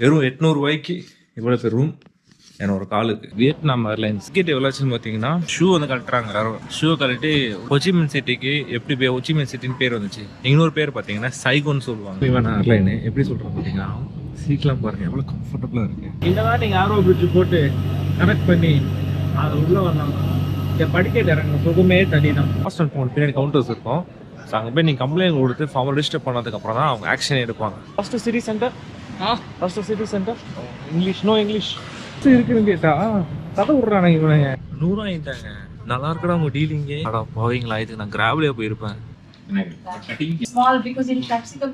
வெறும் எட்நூறுவாய்க்கு இவ்வளோ பெரிய ரூம் என்னோட காலுக்கு. வியட்நாம் ஏர்லைன்ஸ் டிக்கெட் எவ்வளோச்சுன்னு பார்த்தீங்கன்னா ஷூ வந்து கழட்டுறாங்க. எல்லாரும் ஷூ கழட்டி ஹொச்சிமின் சிட்டிக்கு எப்படி பேர் ஹொச்சிமின் சிட்டின்னு பேர் வந்துச்சு. இன்னொரு பேர் பார்த்தீங்கன்னா சைகோன்னு சொல்லுவாங்க. இவன் ஏர்லைனு எப்படி சொல்கிறேன் பார்த்தீங்கன்னா சீட்லாம் பாருங்க எவ்வளோ கம்ஃபர்டபுளாக இருக்கு. இதெல்லாம் நீங்கள் ஆரோ பிரிட்ஜ் போட்டு கனெக்ட் பண்ணி அது உள்ள வரலாம். இந்த படிக்கட்டு இறங்க சுகமே தனி தான் ஹாஸ்டல் ஃபோன் பின்னாடி கவுண்டர்ஸ் இருக்கும். ஸோ அங்கே போய் நீங்கள் கம்ப்ளைண்ட் கொடுத்து ஃபார்ம் ரிஜிஸ்டர் பண்ணதுக்கப்புறம் தான் அவங்க ஆக்ஷன் எடுப்பாங்க. ஃபஸ்ட்டு சிட்டி சென்டர் ஆ? First city centre English no English இருக்குன்னு கேட்டா கதை விட்றானுங்க இவனுங்க நூறு வாங்கிட்டாங்க நல்லா இருக்கடா உங்க டீலிங்கே அடா போவீங்களா இதுக்கு நான் கிராவ்லேயே போயிருப்பேன். Small because in capsicum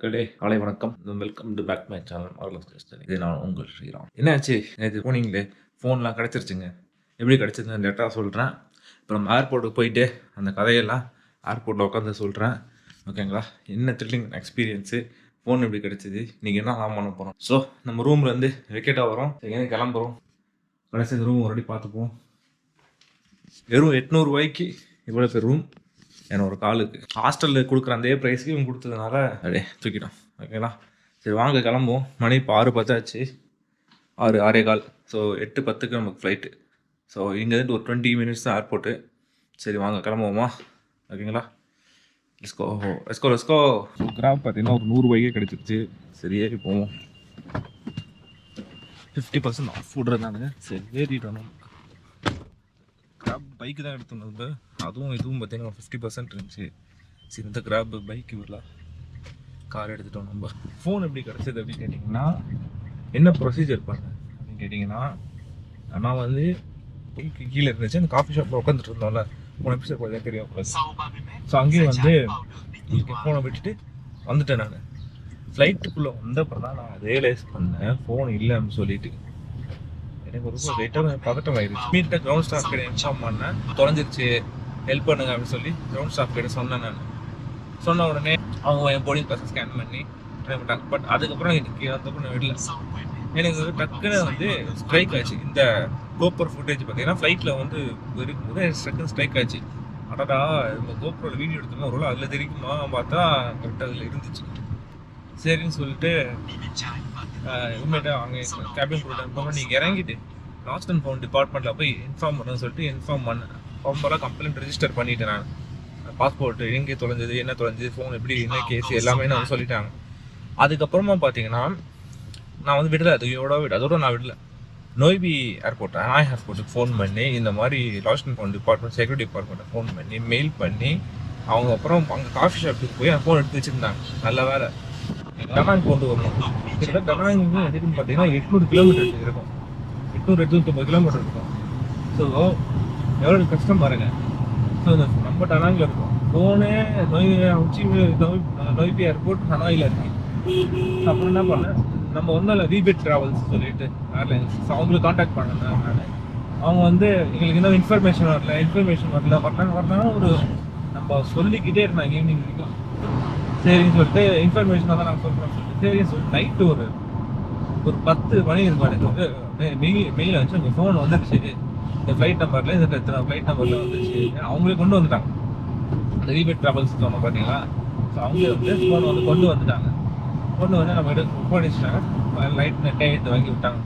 மக்களே காலை வணக்கம். Welcome to back my channel மார்லஸ் இது நான் உங்கள் ஸ்ரீராம். என்னாச்சு? நேற்று போனீங்களே? ஃபோன்லாம் கிடச்சிருச்சுங்க. எப்படி கிடச்சிதுன்னு லேட்டாக சொல்கிறேன் இப்போ நம்ம ஏர்போர்ட்டுக்கு போயிட்டு அந்த கதையெல்லாம் ஏர்போர்ட்டில் உட்காந்து சொல்கிறேன் ஓகேங்களா என்ன த்ரில்லிங் எக்ஸ்பீரியன்ஸு ஃபோன் எப்படி கிடச்சிது? இன்றைக்கி என்ன ஆன் பண்ண போகிறோம் ஸோ நம்ம ரூம்லேருந்து விக்கெட்டாக வரோம் எங்கேயும் கிளம்புறோம்? கடைசி இந்த ரூம் ஒரு பார்த்துப்போம். வெறும் எட்நூறுவாய்க்கு இவ்வளோ பேர் ரூம் என்னோட காலுக்கு. ஹாஸ்டலில் கொடுக்குற அதே ப்ரைஸ்க்கு இவங்க கொடுத்ததுனால அப்படியே தூக்கிட்டோம் ஓகேங்களா சரி வாங்க கிளம்புவோம். மணி இப்போ ஆறு பத்தாச்சு. ஆறு ஆறே கால். ஸோ எட்டு பத்துக்கு நமக்கு ஃப்ளைட்டு ஸோ இங்கேருந்து ஒரு டுவெண்ட்டி மினிட்ஸ் தான் ஏர்போர்ட்டு சரி வாங்க கிளம்புவோமா? ஓகேங்களா லெஸ்கோ லெஸ்கோ லெஸ்கோ கிராப் பார்த்தீங்கன்னா ஒரு நூறுரூபாய்க்கே கிடச்சிருச்சு. சரி ஏறி போவோம். ஃபிஃப்டி பர்சன்ட் ஆஃப் விட்றதானுங்க சரி ஏறிட்டோம் கிராப் பைக்கு தான் எடுத்தோம் நம்ம. அதுவும் இதுவும் பார்த்தீங்கன்னா ஃபிஃப்டி பர்சன்ட் இருந்துச்சு சரி இந்த கிராப் பைக் விடலாம் கார் எடுத்துட்டோம் நம்ம. ஃபோன் எப்படி கிடச்சது அப்படின்னு கேட்டிங்கன்னா என்ன ப்ரொசீஜர் பண்ண? அப்படின்னு கேட்டிங்கன்னா நான் வந்து பைக்கு கீழே இருந்துச்சு அந்த காஃபி ஷாப்பில் உட்காந்துட்டு இருந்தோம்ல. போன எபிசோட் கொஞ்சம் தெரியும்? ஸோ அங்கேயும் வந்து ஃபோனை விட்டுட்டு வந்துட்டேன் நான். ஃப்ளைட்டுக்குள்ளே வந்தப்பறம் தான் நான் ரியலைஸ் பண்ணேன் ஃபோன் இல்லைன்னு சொல்லிட்டு. எனக்கு ரொம்ப லேட்டாக பதட்டம் ஆயிடுச்சு மீட்ட கிரவுண்ட் ஸ்டாஃப் கிட்ட இன்ஃபார்ம் பண்ணேன் தொலைஞ்சிருச்சு. ஹெல்ப் பண்ணுங்க அப்படின்னு சொல்லி கிரவுண்ட் ஸ்டாஃப் கிட்ட சொன்னேன் நான். சொன்ன உடனே அவங்க என் போர்டிங் பாஸ் ஸ்கேன் பண்ணி ட்ரை பண்ணிட்டாங்க. பட் அதுக்கப்புறம் எனக்கு நான் விடல. எனக்கு டக்குன்னு வந்து ஸ்ட்ரைக் ஆச்சு. இந்த கோப்பர் ஃபுட்டேஜ் பார்த்தீங்கன்னா ஃப்ளைட்டில் வந்து இருக்கும்போது டக்குன்னு ஸ்ட்ரைக் ஆச்சு. அடடா இந்த கோப்பரில் வீடியோ எடுத்தோம்னா ஒரு அதில் தெரியுமா? பார்த்தா கரெக்டாக அதில் இருந்துச்சு. சரின்னு சொல்லிட்டு உண்மையிட்ட அவங்க கேபின் ப்ரோட்டாங்க நீங்கள் இறங்கிட்டு லாஸ்ட் அண்ட் ஃபவுண்ட் டிபார்ட்மெண்ட்டில் போய் இன்ஃபார்ம் பண்ணணும்னு சொல்லிட்டு இன்ஃபார்ம் பண்ணேன். ஃபார்மலாக கம்ப்ளைண்ட் ரெஜிஸ்டர் பண்ணிட்டேன் நான். பாஸ்போர்ட் எங்கே தொலைஞ்சது என்ன தொலைஞ்சது ஃபோன் எப்படி என்ன கேஸ் எல்லாமே நான் சொல்லிட்டாங்க. அதுக்கப்புறமா பார்த்தீங்கன்னா நான் வந்து விடல அது எவ்வளோ விட அதோட நான் விடல. நோய்பி ஏர்போர்ட் அனாய் ஏர்போர்ட்டுக்கு ஃபோன் பண்ணி இந்த மாதிரி லாஸ்ட் அண்ட் டிபார்ட்மெண்ட் செக்யூரிட்டி டிபார்ட்மெண்ட்டை ஃபோன் பண்ணி மெயில் பண்ணி அவங்க அப்புறம் அங்கே காஃபி ஷாப்புக்கு போய் ஃபோன் எடுத்து வச்சுருந்தாங்க. நல்ல வேலை. டனாங் கொண்டு வரணும். கிட்டத்தட்ட டனாங் எதுக்குன்னு பார்த்தீங்கன்னா எட்நூறு கிலோமீட்டர் இருக்கும். எட்நூறு எட்நூத்தொம்பது கிலோமீட்டர் இருக்கும். ஸோ எவ்வளோ கஷ்டம் பாருங்க. ஸோ இந்த நம்ம டனாங்கில் இருக்கும். ஃபோனு நோய் உச்சி நோய் நோய்பி ஏர்போர்ட் ஹனாயில் இருக்கு. அப்புறம் என்ன பண்ணேன் நம்ம வந்து ரீபேட் ட்ராவல்ஸ் சொல்லிட்டு ஏர்லைன்ஸ் அவங்களுக்கு காண்டாக்ட் பண்ணேன் நான். அவங்க வந்து எங்களுக்கு இன்னும் இன்ஃபர்மேஷன் வரல இன்ஃபர்மேஷன் வரல. வரலாம் வரலாம் ஒரு நம்ம சொல்லிக்கிட்டே இருந்தாங்க ஈவினிங் வரைக்கும். சரின்னு சொல்லிட்டு இன்ஃபர்மேஷனாக தான் நான் சொல்கிறோம் சொல்லிட்டு சரின்னு சொல்லிட்டு நைட்டு ஒரு ஒரு பத்து மணி இருக்கும் எனக்கு வந்து மெயில் மெயில் வச்சு உங்கள் ஃபோன் வந்துருச்சு. இந்த ஃப்ளைட் நம்பரில் இந்த எத்தனை ஃப்ளைட் நம்பரில் வந்துச்சு அவங்களே கொண்டு வந்துட்டாங்க. அந்த ரீபேட் ட்ராவல்ஸ் சொன்னோம் பார்த்தீங்களா? ஸோ அவங்களே வந்து ஃபோன் வந்து கொண்டு வந்துட்டாங்க. கொண்டு வந்து நம்ம எடுத்து புக் பண்ணிச்சிட்டாங்க. லைட் நெட்டை எடுத்து வாங்கி விட்டாங்க.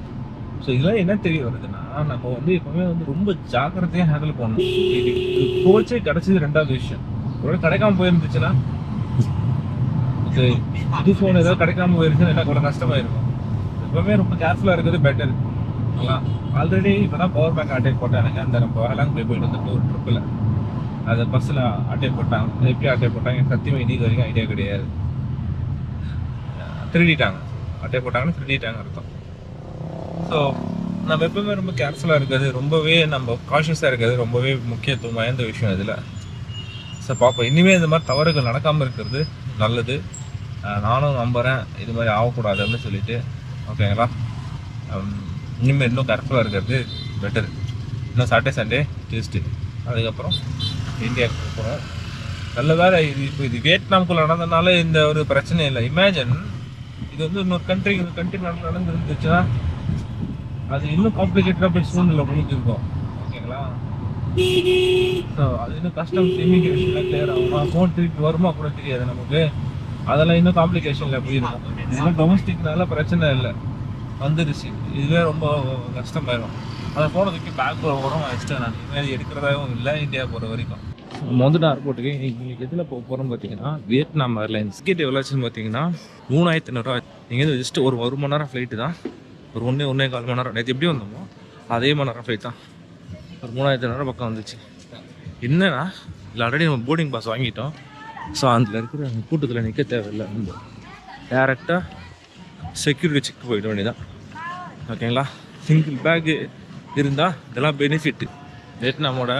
ஸோ இதெல்லாம் என்ன தெரிய வருதுன்னா நம்ம வந்து எப்பவுமே வந்து ரொம்ப ஜாக்கிரதையாக ஹேண்டில் பண்ணணும். இது போச்சே கிடச்சது ரெண்டாவது விஷயம். ஒரு கிடைக்காம போயிருந்துச்சுன்னா இது புது ஃபோன் ஏதாவது கிடைக்காம போயிருச்சுன்னா எனக்கு கூட கஷ்டமாக இருக்கும். எப்பவுமே ரொம்ப கேர்ஃபுல்லாக இருக்கிறது பெட்டர் ஆல்ரெடி இப்போ தான் பவர் பேங்க் அட்டை போட்டானுங்க அந்த நம்ம ஹலாங் போய் போயிட்டு வந்து ஒரு ட்ரிப்பில் அது பஸ்ஸில் அட்டை போட்டாங்க. எப்படி அட்டை போட்டாங்க. சத்தியமாக இன்னைக்கு வரைக்கும் ஐடியா கிடையாது. திருடிட்டாங்க. அட்டை போட்டாங்கன்னு திருடிட்டாங்க அர்த்தம். ஸோ நம்ம எப்பவுமே ரொம்ப கேர்ஃபுல்லாக இருக்கிறது ரொம்பவே நம்ம காஷியஸாக இருக்கிறது ரொம்பவே முக்கியத்துவம் வாய்ந்த விஷயம் இதில். ஸோ பார்ப்போம். இனிமேல் இந்த மாதிரி தவறுகள் நடக்காமல் இருக்கிறது நல்லது. நானும் நம்புகிறேன் இது மாதிரி ஆகக்கூடாது அப்படின்னு சொல்லிட்டு ஓகேங்களா இனிமேல் இன்னும் கரெக்டாக இருக்கிறது பெட்டர் இன்னும் சாட்டர்டே சண்டே டெஸ்ட்டு அதுக்கப்புறம் இந்தியாவுக்கு போகிறோம் நல்ல வேலை. இது இப்போ இது வியட்நாம்குள்ளே நடந்ததுனால இந்த ஒரு பிரச்சனை இல்லை. இமேஜின் இது வந்து இன்னொரு கண்ட்ரி இன்னொரு கண்ட்ரி நடந்துருந்துச்சுன்னா அது இன்னும் காம்ப்ளிகேட்டடாக போய் சூழ்நிலை முடிஞ்சிருக்கும் ஓகேங்களா? ஸோ அது இன்னும் கஷ்டம் இமிகிரேஷனில் கிளியர் ஆகுமா. ஃபோன் திருப்பி வருமா கூட தெரியாது நமக்கு. அதெல்லாம் இன்னும் காம்ப்ளிகேஷனில் போயிருக்கும். இதெல்லாம் டொமஸ்டிக்னால பிரச்சனை இல்லை. வந்துருச்சு. இதுவே ரொம்ப கஷ்டமாயிடும் அதை ஃபோனை தூக்கி பேக் போகிறோம் வச்சுட்டேன் நான். இனிமேல் எடுக்கிறதாகவும் இல்லை இந்தியா போகிற வரைக்கும். நம்ம ஏர்போர்ட்டுக்கு இன்னைக்கு எதில் போக போகிறோம் பார்த்தீங்கன்னா வியட்நாம் ஏர்லைன்ஸ் டிக்கெட் எவ்வளோச்சுன்னு பார்த்தீங்கன்னா மூணாயிரத்தி ஐநூறுரூவா இங்கேருந்து ஜஸ்ட் ஒரு ஒரு மணி நேரம் ஃப்ளைட்டு தான். ஒரு ஒன்றே ஒன்றே கால் மணி நேரம். நேற்று எப்படி வந்தோமோ அதே மணி நேரம் ஃப்ளைட் தான். ஒரு மூணாயிரத்தி ஐநூறுரூவா பக்கம் வந்துச்சு. என்னன்னா இல்லை ஆல்ரெடி நம்ம போர்டிங் பாஸ் வாங்கிட்டோம். ஸோ அதில் இருக்கிற அந்த கூட்டத்தில் நிற்க தேவையில்லை. நம்ம டேரெக்டாக செக்யூரிட்டி செக் போயிட வேண்டியதான் ஓகேங்களா சிங்கிள் பேக்கு இருந்தால் இதெல்லாம் பெனிஃபிட்டு வியட்நாமோட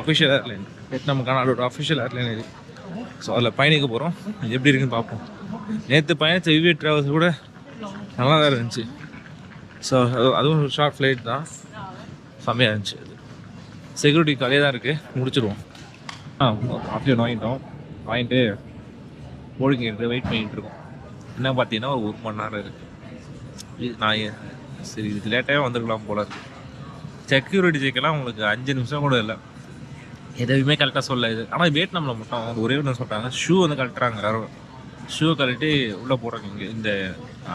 அஃபிஷியல் ஏர்லைன் வியட்நாமுக்கான அதோட அஃபிஷியல் ஏர்லைன் இது. ஸோ அதில் பயணிக்க போகிறோம் எப்படி இருக்குன்னு பார்ப்போம். நேற்று பயணித்த விவே ட்ராவல்ஸ் கூட நல்லா தான் இருந்துச்சு ஸோ அதுவும் ஒரு ஷார்ட் ஃப்ளைட் தான். செம்மையாக இருந்துச்சு அது. செக்யூரிட்டி காலையாக தான் இருக்குது முடிச்சிடுவோம். ஆ அப்படியே வாங்கிட்டோம் வாங்கிட்டு போர்டிங் வெயிட் பண்ணிகிட்டு இருக்கோம். என்ன பார்த்தீங்கன்னா ஒரு ஒரு மணி நேரம் இருக்குது இது நான் சரி இதுக்கு லேட்டாகவே வந்திருக்கலாம் போல செக்யூரிட்டி செக்கெல்லாம் உங்களுக்கு அஞ்சு நிமிஷம் கூட இல்லை. எதுவுமே கரெக்டாக சொல்ல இது. ஆனால் வியட்நாமில் மட்டும் அவங்க ஒரே ஒன்று சொல்கிறாங்க ஷூ வந்து கழட்டுறாங்க யாரும் ஷூ கழட்டி உள்ளே போடுறாங்க இங்கே. இந்த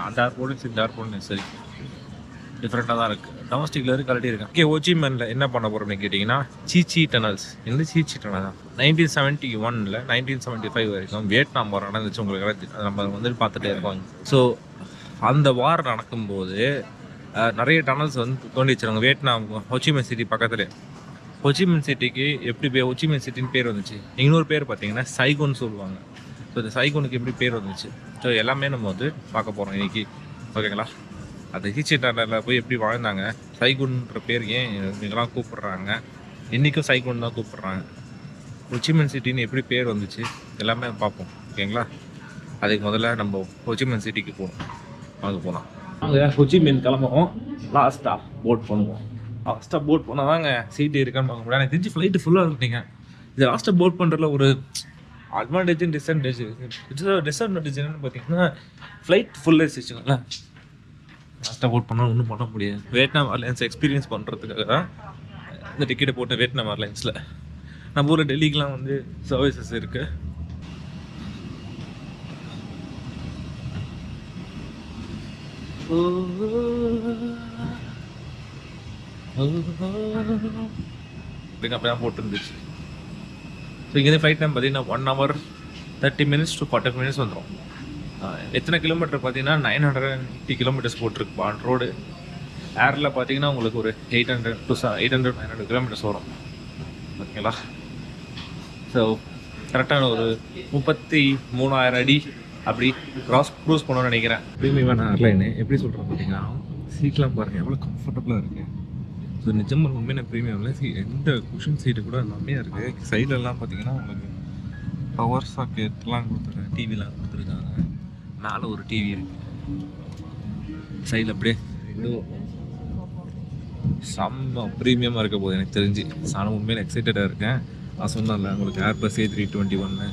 அந்த ஏர்போர்ட்டு இந்த ஏர்போர்ட்னு சரி. டிஃப்ரெண்ட்டாக தான் இருக்குது டொமஸ்டிக்ல இருக்கு கழட்டி இருக்கேன் ஓகே ஓச்சிமனில் என்ன பண்ண போகிறோம்னு கேட்டிங்கன்னா சீச்சி டனல்ஸ் எந்த சீச்சி டனல் தான்? நைன்டீன் செவன்ட்டி ஒனில் நைன்டீன் செவன்ட்டி ஃபைவ் வரைக்கும் வியட்நாம் வார் நடந்துச்சு உங்களுக்கு எல்லாம் அதை நம்ம வந்து பார்த்துட்டே இருக்கோம் ஸோ அந்த வார் நடக்கும்போது நிறைய டனல்ஸ் வந்து தோண்டி வச்சிருக்காங்க. Vietnam Ho Chi Minh city பக்கத்துலேயே ஹொச்சிமன் சிட்டிக்கு எப்படி பேர் ஹொச்சிமன் சிட்டின்னு பேர் வந்துச்சு. இன்னொரு பேர் பார்த்தீங்கன்னா சைகோன்னு சொல்லுவாங்க. ஸோ இந்த சைகோனுக்கு எப்படி பேர் வந்துச்சு? ஸோ எல்லாமே நம்ம வந்து பார்க்க போகிறோம் இன்னைக்கு. ஓகேங்களா அந்த ஹீச்சி போய் எப்படி வாழ்ந்தாங்க? சைகுன்ற பேர் ஏன் இங்கெல்லாம் கூப்பிட்றாங்க? இன்றைக்கும் சைகுன் தான் கூப்பிட்றாங்க. ஒச்சிமன் சிட்டின்னு எப்படி பேர் வந்துச்சு? எல்லாமே பார்ப்போம். ஓகேங்களா? அதுக்கு முதல்ல நம்ம ஹொச்சிமன் சிட்டிக்கு போகணும். வாங்க போகலாம் நாங்கள் ஹொச்சிமன் கிளம்புவோம். லாஸ்ட்டாக போட் பண்ணுவோம். லாஸ்ட்டாக போட் பண்ணால் தாங்க சீட்டு இருக்கான்னு பார்க்க முடியாது எனக்கு தெரிஞ்சு ஃப்ளைட்டு ஃபுல்லாக இருந்தீங்க இது லாஸ்ட்டாக போட் பண்ணுறதுல ஒரு அட்வான்டேஜ் டிஸ்அட்வான்டேஜ் டிஸ்அட்வான்டேஜ் என்னன்னு பார்த்தீங்கன்னா ஃப்ளைட் ஃபுல்லாக வச்சுக்கோங்களேன் லாஸ்ட்டாக போட் பண்ணால் ஒன்றும் பண்ண முடியாது. வியட்நாம் ஏர்லைன்ஸ் எக்ஸ்பீரியன்ஸ் பண்ணுறதுக்காக தான் இந்த டிக்கெட்டை போட்டேன் வியட்நாம் ஏர்லைன்ஸில் நம்ம ஊரில் டெல்லிக்கெலாம் வந்து சர்வீசஸ் இருக்குது அப்படிங்க போட்டுருந்துச்சு ஸோ இங்கேருந்து ஃப்ளைட் டைம் பார்த்தீங்கன்னா one hour thirty minutes to forty minutes வந்துடும் எத்தனை கிலோமீட்டர் பார்த்தீங்கன்னா nine hundred and eighty kilometres போட்டிருக்கு பான் ரோடு ஏரில் பார்த்தீங்கன்னா உங்களுக்கு ஒரு eight hundred to eight hundred nine hundred kilometres வரும். ஓகேங்களா? ஸோ கரெக்டான ஒரு முப்பத்தி மூணாயிரம் அடி அப்படி கிராஸ் க்ரூஸ் பண்ணணும்னு நினைக்கிறேன். ப்ரீமியமான ஏர்லைனு எப்படி சொல்கிறேன் பார்த்தீங்கன்னா சீட்லாம் பாருங்கள் எவ்வளோ கம்ஃபர்டபுளாக இருக்குது ஸோ நிஜமாக உண்மையான ப்ரீமியமில் சீ எந்த குஷன் சீட்டு கூட எல்லாமே இருக்குது சைட்லலாம் பார்த்தீங்கன்னா உங்களுக்கு பவர் சாக்கெட்லாம் கொடுத்துருக்காங்க டிவிலாம் கொடுத்துருக்காங்க. மேலே ஒரு டிவி இருக்கு. சைடில் அப்படியே செம்ம ப்ரீமியமாக இருக்க போகுது எனக்கு தெரிஞ்சு. நானும் உண்மையில எக்ஸைட்டடாக இருக்கேன். நான் சொன்னேன்ல உங்களுக்கு ஏர்பஸ் ஏ த்ரீ டுவெண்ட்டி ஒன்று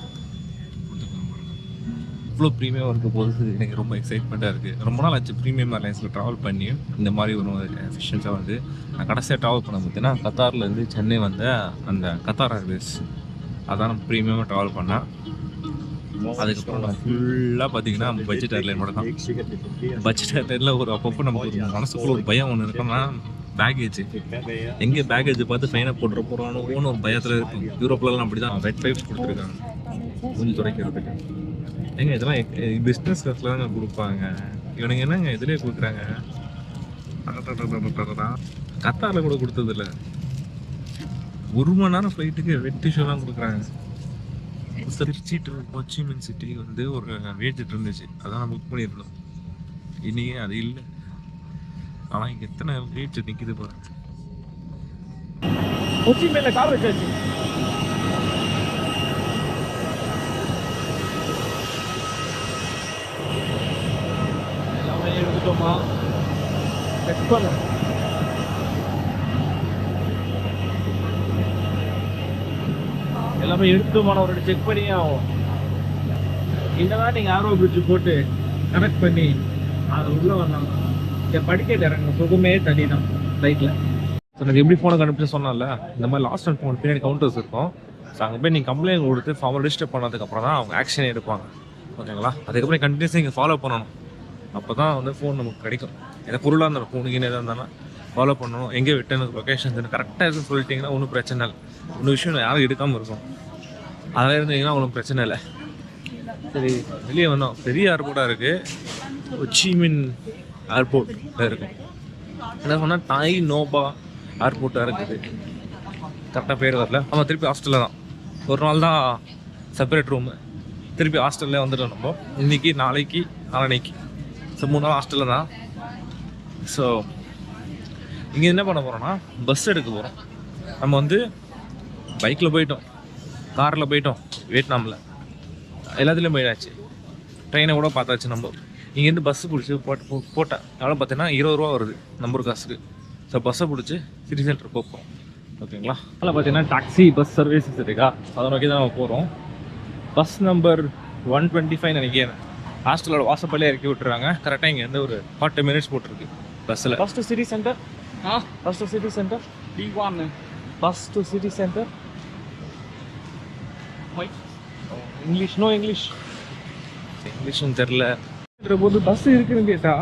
இவ்வளோ ப்ரீமியமாக இருக்க போது எனக்கு ரொம்ப எக்ஸைட்மெண்ட்டாக இருக்குது ரொம்ப நாள் ஆச்சு ப்ரீமியம் ஏர்லைன்ஸில் ட்ராவல் பண்ணி இந்த மாதிரி ஒரு எஃபிஷியன்ஸாக வந்து. நான் கடைசியாக ட்ராவல் பண்ண பார்த்தீங்கன்னா கத்தார்லேருந்து சென்னை வந்த அந்த கத்தார் ஏர்வேஸ் அதான் நான் ப்ரீமியமாக ட்ராவல் பண்ணேன். அதுக்கப்புறம் நான் ஃபுல்லாக பார்த்தீங்கன்னா பட்ஜெட் ஏர்லைன் மட்டும் தான். பட்ஜெட் ஏர்லைனில் ஒரு அப்பப்போ நமக்கு ஒரு மனசுக்குள்ள ஒரு பயம் ஒன்று இருக்குன்னா பேகேஜ் எங்கே பேகேஜ் பார்த்து ஃபைனை போட்டுற போகிறோன்னு ஒரு பயத்தில் இருக்கும். யூரோப்லலாம் அப்படி தான் வெட் பைப்ஸ் கொடுத்துருக்காங்க. மூஞ்சி துடைக்கிறதுக்கு. ஏங்க இதெல்லாம் பிஸ்னஸ் கிளாஸில் தாங்க கொடுப்பாங்க. இவனுங்க என்னங்க இதுலேயே கொடுக்குறாங்க? கத்தாரில் கூட கொடுத்ததில்ல ஒரு மணி நேரம் ஃப்ளைட்டுக்கு வெட் டிஷ்யூலாம் கொடுக்குறாங்க திருச்சி டு கொச்சிமின் சிட்டி வந்து ஒரு வேஜெட் இருந்துச்சு. அதான் புக் பண்ணியிருந்தோம். இன்றைக்கி அது இல்லை. ஆனால் இங்கே எத்தனை வேஜெட் நிற்கிது பாருங்க கொச்சிமில் கார் வச்சாச்சு. எல்லாமே எடுத்துட்டோமா? செக் பண்ண. எல்லாமே எடுத்துமான ஒரு செக் பண்ணியே ஆகும் இல்லைனா நீங்கள் ஆர்வ பிரிட்ஜ் போட்டு கனெக்ட் பண்ணி அது உள்ளே வரலாம் இங்கே படிக்கட்டு இறங்க சுகமே தனி தான் லைட்டில் ஸோ எனக்கு எப்படி ஃபோனை கண்டுபிடிச்சு சொன்னால இந்த மாதிரி லாஸ்ட் அண்ட் ஃபோன் பின்னாடி கவுண்டர்ஸ் இருக்கும். ஸோ அங்கே போய் நீங்கள் கம்ப்ளைண்ட் கொடுத்து ஃபார்ம் ரிஜிஸ்டர் பண்ணதுக்கப்புறம் தான் அவங்க ஆக்ஷன் எடுப்பாங்க. ஓகேங்களா? அதுக்கப்புறம் கண்டினியூஸாக இங்கே ஃபாலோ பண்ணணும். அப்போ தான் வந்து ஃபோன் நமக்கு கிடைக்கும். எந்த பொருளாக இருந்தாலும் ஃபோனுக்கு என்ன இருந்தாலும் ஃபாலோ பண்ணணும். எங்கே விட்டேன்னு லொக்கேஷன் கரெக்டாக இருக்குன்னு சொல்லிட்டீங்கன்னா ஒன்றும் பிரச்சனை இல்லை. ஒன்று விஷயம் யாரும் எடுக்காமல் இருக்கும். அதெல்லாம் இருந்தீங்கன்னா ஒன்றும் பிரச்சனை இல்லை. சரி வெளியே வந்தோம். பெரிய ஏர்போர்ட்டாக இருக்குது ஒச்சிமின் ஏர்போர்ட்டில் இருக்கும் என்ன சொன்னால் தாய் நோபா ஏர்போர்ட்டாக இருக்குது. கரெக்டாக பேர் வரல. ஆமாம் திருப்பி ஹாஸ்டலில் தான். ஒரு நாள் தான் செப்பரேட் ரூமு திருப்பி ஹாஸ்டல்லே வந்துட்டோம் நம்ம. இன்னைக்கு நாளைக்கு நாளைக்கு ஸோ மூணு நாள் ஹாஸ்டலில் தான். ஸோ இங்கே என்ன பண்ண போகிறோம்னா பஸ் எடுக்க போகிறோம் நம்ம வந்து பைக்கில் போயிட்டோம். காரில் போயிட்டோம். வியட்நாமில். எல்லாத்துலேயும் போயிடாச்சு ட்ரெயினை கூட பார்த்தாச்சு நம்ம. இங்கேருந்து பஸ்ஸு பிடிச்சி போட்டு போட்டேன் எவ்வளோ பார்த்தீங்கன்னா இருபது ரூபா வருது நம்பர் காசுக்கு. ஸோ பஸ்ஸை பிடிச்சி சிட்டி சென்டர் போகிறோம் ஓகேங்களா? அதில் பார்த்தீங்கன்னா டாக்ஸி பஸ் சர்வீசஸ் இருக்கா? அதை நோக்கி தான் நம்ம போகிறோம் bus number one twenty five நினைக்கிறேன். ஹாஸ்டலோட வாசப்பள்ளே இறக்கி விட்டுறாங்க. கரெக்டாக இங்கேருந்து ஒரு ஃபார்ட்டி மினிட்ஸ் போட்டிருக்கு பஸ்ஸில். First to city centre ah? First to city centre T one first to city centre English no English இங்கிலீஷும் தெரில போது பஸ் இருக்குன்னு கேட்டா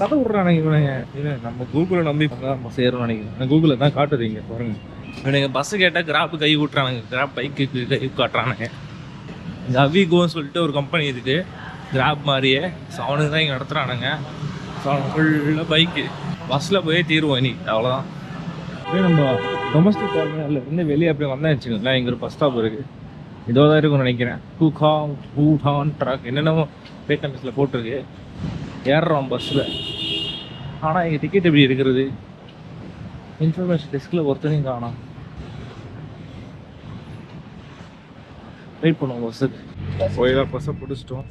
கதை விட்றானுங்க இவனுங்க இல்லை நம்ம கூகுளை நம்பி நம்ம சேரும் நினைக்கிறேன். நான் கூகுளில் தான் காட்டுறீங்க பாருங்க. இவனுங்க பஸ்ஸு கேட்டால் கிராப் கை விட்றானுங்க கிராப் பைக்கு கை காட்டுறானுங்க இந்த அவிகோன்னு சொல்லிட்டு ஒரு கம்பெனி இருக்கு. கிராப் மாதிரியே. ஸோ அவனுக்கு தான் இங்கே நடத்துகிறானுங்க ஸோ அவனுக்கு ஃபுல்லாக பைக்கு பஸ்ஸில் போய் தீருவோம் இனி. அவ்வளோதான் அப்படியே நம்ம டொமஸ்டிக் டெர்மினல்ல இருந்து வெளியே அப்படியே வந்தேன் வச்சுக்கோங்களேன். இங்கே ஒரு பஸ் ஸ்டாப் இருக்குது இதோ தான் இருக்கும்னு நினைக்கிறேன். ஹூகாங் ஹூடான் ட்ரக் என்னென்னமோ பேட்டமிஸில் போட்டிருக்கு. ஏறுறோம் பஸ்ஸில் ஆனால் இங்கே டிக்கெட் எப்படி இருக்கிறது இன்ஃபர்மேஷன் டெஸ்கில் ஒருத்தனையும் காணோம். வெயிட் பண்ணுவோம் பஸ்ஸுக்கு கோயிலாக பஸ்ஸை பிடிச்சிட்டோம்.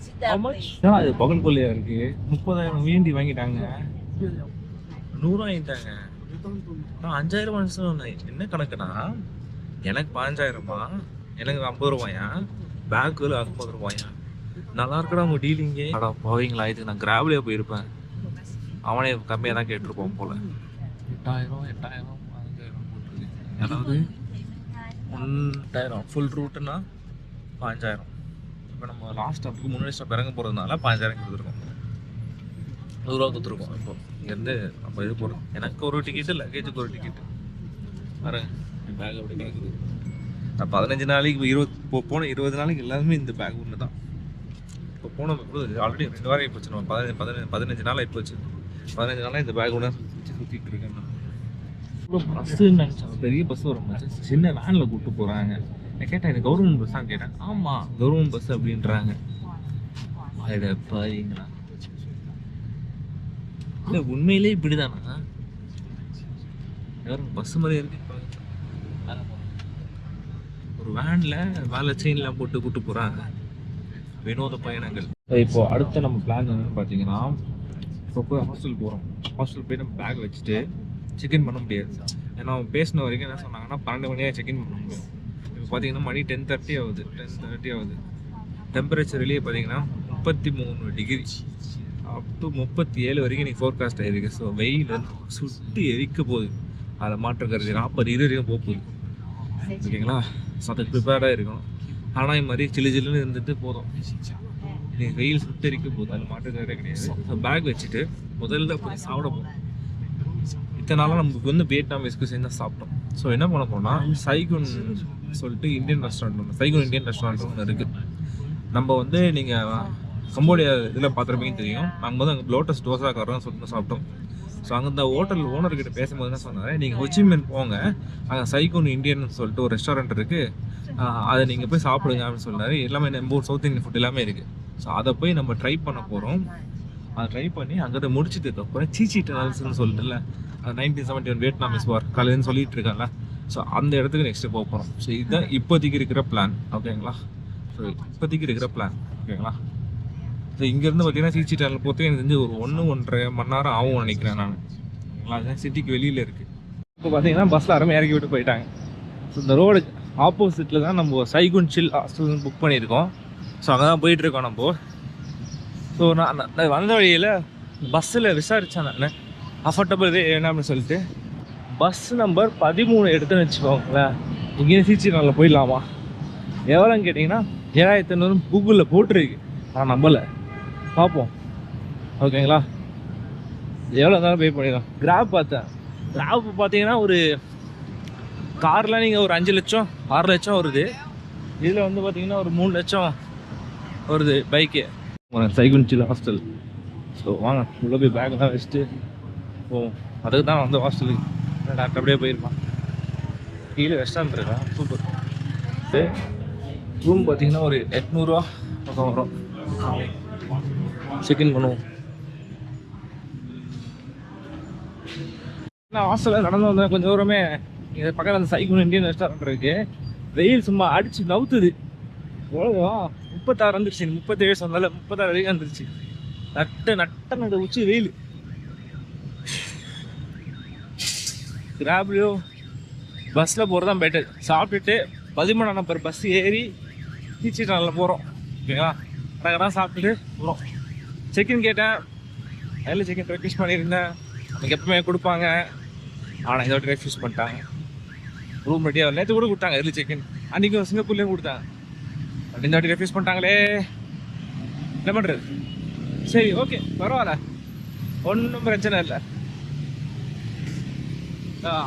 அது பகல் கொள்ளையா இருக்கு? முப்பதாயிரம் வேண்டி வாங்கிட்டாங்க. நூறுரூவா வாங்கிட்டாங்க. நான் அஞ்சாயிரம் என்ன கணக்குனா எனக்கு பதினஞ்சாயிரமா? எனக்கு ஐம்பது ரூபாயா? பேக்கு ஐம்பது ரூபாயா? நல்லா இருக்கடா உங்க டீலிங்கே அடா போவீங்களா இதுக்கு நான் கிராப்லேயே போயிருப்பேன். அவனே கம்மியாக தான் கேட்டிருப்போம் போல. எட்டாயிரம் எட்டாயிரம் பதினஞ்சாயிரம் போட்டிருக்கு அதாவது ஒன்றாயிரம் ஃபுல் ரூட்டுனா பாஞ்சாயிரம் இப்போ நம்ம லாஸ்ட் ஸ்டாப்புக்கு முன்னாடி ஸ்டாப் இறங்க போகிறதுனால பாஞ்சாயிரம் கொடுத்துருக்கோம். நூறுரூவா கொடுத்துருக்கோம். இப்போ இங்கேருந்து நம்ம இது போகிறோம் எனக்கு ஒரு டிக்கெட்டு லக்கேஜுக்கு ஒரு டிக்கெட்டு பாருங்க. பேக் அப்படி கேட்குது நான் பதினஞ்சு நாளைக்கு இருபது இப்போ போன இருபது நாளைக்கு எல்லாருமே இந்த பேக் ஒன்று தான். இப்போ போன ஆல்ரெடி ரெண்டு வாரம் ஆகிப்போச்சு நம்ம பதினஞ்சு பதினஞ்சு பதினஞ்சு நாள் ஆகிப்போச்சு பதினஞ்சு நாளாக இந்த பேக் ஒன்று சுற்றி சுற்றிட்டு இருக்கேன் நான் நினச்சேன் பெரிய பஸ் வரும். சின்ன வேனில் கூப்பிட்டு போகிறாங்க நான் கேட்டேன் இது கவர்மெண்ட் பஸ்ஸாக கேட்டேன். ஆமாம் கவர்மெண்ட் பஸ் அப்படின்றாங்க. அட பாருங்களா இல்லை உண்மையிலே இப்படிதானா? யாரும் பஸ் மாதிரி இருக்கு. வேனில் வேலை செயின்லாம் போட்டு கூட்டு போகிறாங்க வினோத பயணங்கள். இப்போ அடுத்த நம்ம பிளான் என்னன்னு பார்த்தீங்கன்னா இப்போ போய் ஹாஸ்டல் போகிறோம் ஹாஸ்டல் போய் நம்ம பேக் வச்சுட்டு செக்இன் பண்ண முடியாது. ஏன்னா அவங்க பேசின வரைக்கும் என்ன சொன்னாங்கன்னா பன்னெண்டு மணியாக செக்இன் பண்ண முடியும். இப்போ பார்த்தீங்கன்னா மணி டென் தேர்ட்டி ஆகுது. டென் தேர்ட்டி ஆகுது. டெம்பரேச்சர் வெளியே பார்த்தீங்கன்னா முப்பத்தி மூணு டிகிரி அப் டு முப்பத்தி ஏழு வரைக்கும் இன்றைக்கி ஃபோர்காஸ்ட் ஆகிருக்கு ஸோ வெயில் வந்து சுட்டு எரிக்க போகுது. அதை மாற்றம் கருதி நாற்பது இது வரைக்கும் போக போகுது. ஓகேங்களா? ஸோ அதுக்கு ப்ரிப்பேர்டாக இருக்கணும். ஆனால் இது மாதிரி சில்லு சில்லுன்னு இருந்துட்டு போதும். நீங்கள் வெயில் சுட்டரிக்க போதும் அது மாட்டு மாற்ற கிடையாது. ஸோ பேக் வச்சுட்டு முதல்ல போய் சாப்பிட போகும் இத்தனை நாளாக நமக்கு வந்து வியட்நாம் எஸ்குசைன் தான் சாப்பிட்டோம். ஸோ என்ன பண்ண போனால் சைகுன் சொல்லிட்டு இந்தியன் ரெஸ்டாரண்ட் ஒன்று சைகுன் இந்தியன் ரெஸ்டாரண்ட் ஒன்று இருக்குது நம்ம வந்து நீங்கள் கம்போடியா இதில் பார்த்துருப்பீங்கன்னு தெரியும். நாங்கள் வந்து அங்கே லோட்டஸ் தோசா காரம் சொல்லிட்டு சாப்பிட்டோம். ஸோ அங்கே இந்த ஹோட்டல் ஓனர்கிட்ட பேசும்போது என்ன சொன்னார்? நீங்கள் ஹொச்சிமென் போங்க. அங்கே சைகோன் இந்தியன் சொல்லிட்டு ஒரு ரெஸ்டாரண்ட் இருக்குது அதை நீங்கள் போய் சாப்பிடுங்க அப்படின்னு சொன்னார். எல்லாமே நம்ம ஊர் சவுத் இந்தியன் ஃபுட் எல்லாமே இருக்குது ஸோ அதை போய் நம்ம ட்ரை பண்ண போகிறோம் அதை ட்ரை பண்ணி அங்கே முடிச்சதுக்கு அப்புறம் சீச்சி டனல்ஸ்னு சொல்லிட்டுல nineteen seventy one Vietnamese war காலையிலன்னு சொல்லிட்டு இருக்காங்கல்ல ஸோ அந்த இடத்துக்கு நெக்ஸ்ட்டு போக போகிறோம் ஸோ இதுதான் இப்போதைக்கு இருக்கிற பிளான் ஓகேங்களா ஸோ இப்போதைக்கு இருக்கிற பிளான் ஓகேங்களா ஸோ இங்கேருந்து பார்த்தீங்கன்னா சிசி டேனில் போகிறதுக்கு எனக்கு தெரிஞ்சு ஒரு ஒன்று ஒன்றரை மணி நேரம் ஆகும் நினைக்கிறேன் நான். அதுதான் சிட்டிக்கு வெளியில் இருக்குது இப்போ பார்த்தீங்கன்னா பஸ்ஸில் அருமை இறக்கி விட்டு போயிட்டாங்க. ஸோ இந்த ரோடு ஆப்போசிட்டில் தான் நம்ம சைகுன் சில் ஹாஸ்டல் புக் பண்ணியிருக்கோம். ஸோ அங்கே தான் போயிட்டுருக்கோம் நம்ம. ஸோ நான் வந்த வழியில் பஸ்ஸில் விசாரித்தேன் நான். அஃபோர்டபுள் ரே என்ன அப்படின்னு சொல்லிட்டு. பஸ் நம்பர் பதிமூணு எடுத்துன்னு வச்சுக்கோங்களேன். இங்கேயும் சிசி நாளில் போயிடலாமா? எவ்வளோன்னு கேட்டிங்கன்னா ஏழாயிரத்தி ஐநூறு கூகுளில் போட்டிருக்கு. நான் நம்பலை. பார்ப்போம் ஓகேங்களா? எவ்வளோ இருந்தாலும் பே பண்ணிடலாம்? கிராப் பார்த்தேன். கிராப் பார்த்தீங்கன்னா ஒரு காரில் நீங்கள் ஒரு அஞ்சு லட்சம் ஆறு லட்சம் வருது. இதில் வந்து பார்த்தீங்கன்னா ஒரு மூணு லட்சம் வருது பைக்கு சைக்கிள் ஹாஸ்டல் ஸோ வாங்க உள்ளே போய் பேக்லாம் வச்சுட்டு போவோம். அதுக்கு தான் வந்து ஹாஸ்டலுக்கு டேரக்ட் அப்படியே போயிருப்பான். கீழே ரெஸ்டாரண்ட் இருக்கான் சூப்பர் ரூம் பார்த்தீங்கன்னா ஒரு எட்நூறுவா பக்கம் வரும். செக்இன் பண்ணுவோம். நான் ஹாஸ்டலில் நடந்து வந்தேன். கொஞ்சம் தூரமே இங்கே பக்கத்தில் அந்த சைக்கிள் இந்தியன் ரெஸ்டாரண்ட் இருக்குது வெயில் சும்மா அடித்து நவுத்துது. உலகம் முப்பத்தாறு வந்துருச்சு. முப்பத்தேழு சொன்னால முப்பத்தாறு வரைக்கும் வந்துருச்சு. நட்ட நட்ட நட உச்சி வெயில். கிராப்லையோ பஸ்ஸில் போகிறது தான் பெட்டர் சாப்பிட்டுட்டு பதிமூணாம் நம்பர் பஸ் ஏறி டீச்சர் நாளில் போகிறோம் ஓகேங்களா கரெக்டாக சாப்பிட்டுட்டு போகிறோம் செக்இன் கேட்டேன் அதில் செக்கின் ரெஃப்யூஸ் பண்ணியிருந்தேன். எனக்கு எப்பவுமே கொடுப்பாங்க. ஆனால் இதோட ரெஃப்யூஸ் பண்ணிட்டாங்க. ரூம் ரெடியாக நேற்று கூட கொடுத்தாங்க எர்லி செக்கின் அன்றைக்கி சிங்கப்பூர்லேயும் கொடுத்தாங்க. அப்படி இந்த வாட்டி ரெஃப்யூஸ் பண்ணிட்டாங்களே. என்ன பண்ணுறது சரி ஓகே பரவாயில்ல. ஒன்றும் பிரச்சனை இல்லை.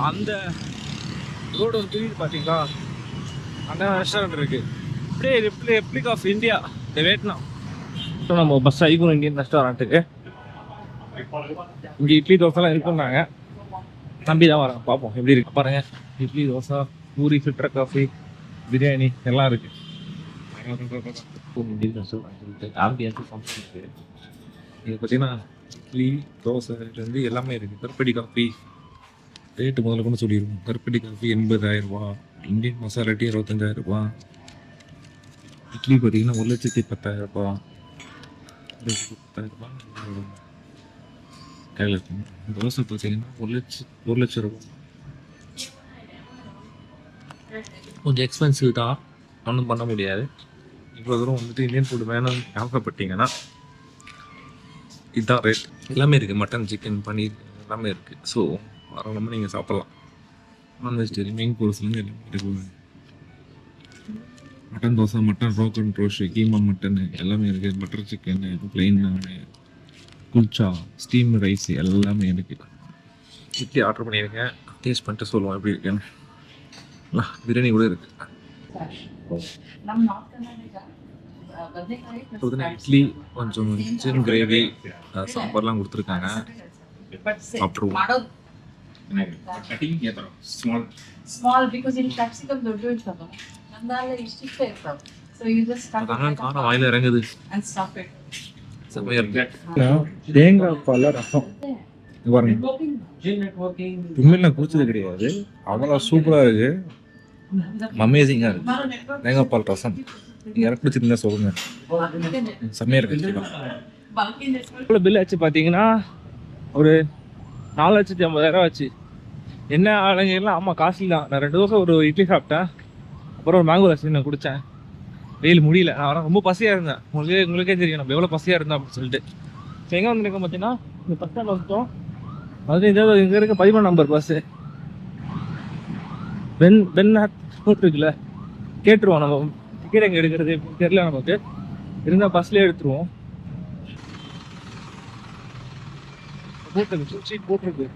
அந்த ரோடு ஒரு தெரியுது பார்த்தீங்களா? அந்த ரெஸ்டாரண்ட் இருக்குது அப்படியே ரிப்ளி ரெப்ளிக் ஆஃப் இந்தியா இந்த வேட்னா ஸோ நம்ம பஸ் ஐகூன் இந்தியன் ரெஸ்டாரண்ட்டுக்கு இங்கே இட்லி தோசைலாம் இருக்குன்னாங்க நம்பி தான் வரேன் பார்ப்போம் எப்படி இருக்கு பாருங்க. இட்லி தோசை பூரி ஃபில்டர் காஃபி பிரியாணி எல்லாம் இருக்கு. இது பார்த்தீங்கன்னா இட்லி தோசை இருந்து எல்லாமே இருக்கு. கருப்படி காஃபி ரேட்டு முதல்ல கூட சொல்லிடுவோம் கருப்படி காஃபி எண்பதாயிரம் ரூபா. இந்தியன் மசாலா டீ இருபத்தஞ்சாயிரம் ரூபா. இட்லி பார்த்தீங்கன்னா ஒரு லட்சத்தி பத்தாயிரம் ரூபா ஒரு லட்சத்தி பத்தாயிரம் ரூபா கையில் இருக்கும் தோசை பார்த்தீங்கன்னா ஒரு லட்சம் ஒரு லட்சம் ரூபா கொஞ்சம் எக்ஸ்பென்சிவ் தான் ஒன்றும் பண்ண முடியாது. இவ்வளோ தூரம் வந்துட்டு இந்தியன் ஃபுட் வேணும்னு ஆசைப்பட்டீங்கன்னா இதுதான் ரேட் எல்லாமே இருக்குது மட்டன் சிக்கன் பன்னீர் எல்லாமே இருக்குது ஸோ தாராளமாக நீங்கள் சாப்பிட்லாம். நான் வெஜிடேரியன் மெயின் கோர்ஸ்லேருந்து எல்லாமே இருக்குது மட்டன் தோசை மட்டன் ரோக் அண்ட் ரோஷு கீமா மட்டனு எல்லாமே இருக்குது butter chicken plain kulcha steam rice எல்லாமே இருக்குது சிட்டி ஆர்டர் பண்ணியிருக்கேன். டேஸ்ட் பண்ணிட்டு சொல்லுவோம் எப்படி இருக்குன்னு. பிரியாணி கூட இருக்கு. இட்லி கொஞ்சம் சிக்கன் கிரேவி சாம்பார்லாம் கொடுத்துருக்காங்க. சாப்பிட்ருவோம் small small because in capsicum they don't வாயில இறங்குது. தேங்காய் பால ரசம். பாருங்க. குடிச்சது கிடையாது. அவ்வளோ சூப்பராக இருக்கு. அமேசிங்காக இருக்கு. தேங்காய் பால் ரசம். நீங்கள் இறக்கி குடிச்சிருந்தா சொல்லுங்க. செம்மையாக இருக்கு. பில் ஆச்சு பார்த்தீங்கன்னா ஒரு நாலு லட்சத்தி ஐம்பதாயிரம் ஆச்சு. என்ன ஆளுங்க ஆமாம் காஸ்ட்லி தான். நான் ரெண்டு தோசை ஒரு இட்லி சாப்பிட்டேன். அப்புறம் ஒரு மேங்கோ லஸ்ஸி நான் குடித்தேன் வெயில் முடியல. நான் ரொம்ப பசியாக இருந்தேன். உங்களுக்கே உங்களுக்கே தெரியும். நம்ம எவ்வளோ பசியாக இருந்தோம் அப்படின்னு சொல்லிட்டு. ஸோ எங்கே வந்துருக்கோம் பார்த்தீங்கன்னா இந்த பஸ் ஸ்டாண்ட் வந்துட்டோம். அது இதாவது இங்கே இருக்க பதிமூணு நம்பர் பஸ்ஸு பென் பென் இருக்குல்ல. கேட்டுருவோம் நம்ம. டிக்கெட் எங்கே எடுக்கிறது தெரியல நமக்கு. இருந்தால் பஸ்லேயே எடுத்துருவோம். போட்டிருக்கு சீட் போட்டிருக்கு.